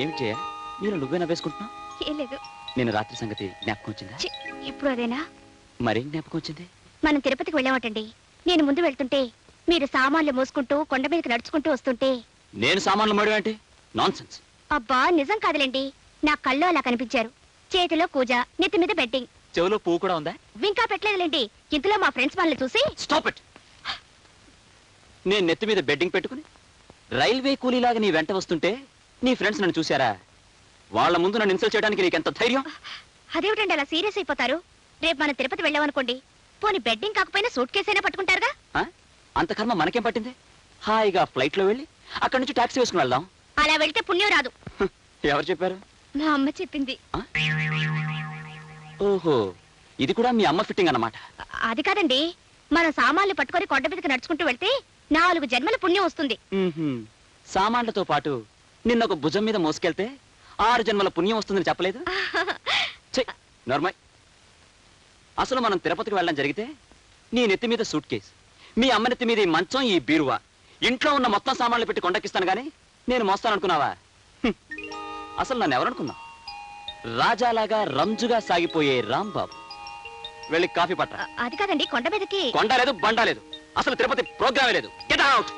ఏమి చేయ నేను నువ్వే నవ్వేసుకుంటున్నా ఏం లేదు. నేను రాత్రి సంగతి జ్ఞాపకం వచ్చిందా? ఛీ, ఇప్పుడు అదేనా? మరేం జ్ఞాపకం వచ్చింది? మనం తిరుపతికి వెళ్ళామటండి. నేను ముందు వెళ్తుంటే మీరు సామాన్లు మోసుకుంటూ కొండ మీదకి నడుచుకుంటూ వస్తుంటే. నేను సామాన్లు మడి అంటే నాన్ సెన్స్ అబ్బా నిజం కాదులేండి. నా కళ్ళు అలా కనిపించారు. చేతిలో కూజ నెత్తి మీద బెట్టింగ్ చెవిలో పువ్వు కూడా ఉందా? ఇంకా పెట్టలేదులేండి. ఇంతలో మా ఫ్రెండ్స్ వాళ్ళని చూసి స్టాప్ ఇట్ నేను నెత్తి మీద బెడ్డింగ్ పెట్టుకుని రైల్వే కూలీలాగా నీ వెంట వస్తుంటే నీ ఫ్రెండ్స్ నన్ను చూశారా? వాళ్ళ ముందు నన్ను ఇన్సల్ట్ చేయడానికి నీకెంత ధైర్యం? అదేమిటండి అలా సీరియస్ అయిపోతారు? రేపు మనం తిరుపతి వెళ్ళామనుకోండి. పోనీ బెడ్డింగ్ కాకపోయినా సూట్ కేసైనా పట్టుకుంటారుగా? ఆ? అంత కర్మ మనకేం పట్టింది? హాయిగా ఫ్లైట్లో వెళ్ళి అక్కడి నుంచి టాక్సీ వేసుకుని వెళ్దాం. అలా వెళ్తే పుణ్యం రాదు. హ్, ఎవరు చెప్పారు? మా అమ్మ చెప్పింది? ఓహో ఇది కూడా మీ అమ్మ ఫిట్టింగ్ అన్నమాట. అ- అది కాదండి మనం సామాన్లు పట్టుకొని కొండ మీదకి నడుచుకుంటూ వెళ్తే నాలుగు జన్మల పుణ్యం వస్తుంది. మ్మ్హ్మ్. సామాన్లతో పాటు నిన్న ఒక భుజం మీద మోసుకెళ్తే ఆరు జన్మల పుణ్యం వస్తుందని చెప్పలేదు? అసలు మనం తిరుపతికి వెళ్ళడం జరిగితే నీ నెత్తి మీద సూట్ కేస్ మీ అమ్మ నెత్తి మీద ఈ మంచం ఈ బీరువా. ఇంట్లో ఉన్న మొత్తం సామాన్లు పెట్టి కొండకిస్తాను గానీ నేను మోస్తాననుకున్నావా. అసలు నన్ను ఎవరనుకున్నా రాజాలాగా రంజుగా సాగిపోయే రాంబాబు. వెళ్ళి కాఫీ పట్ట అది కాదండి కొండ మీదకి. కొండ లేదు బండ లేదు. అసలు తిరుపతి ప్రోగ్రామే లేదు. Get out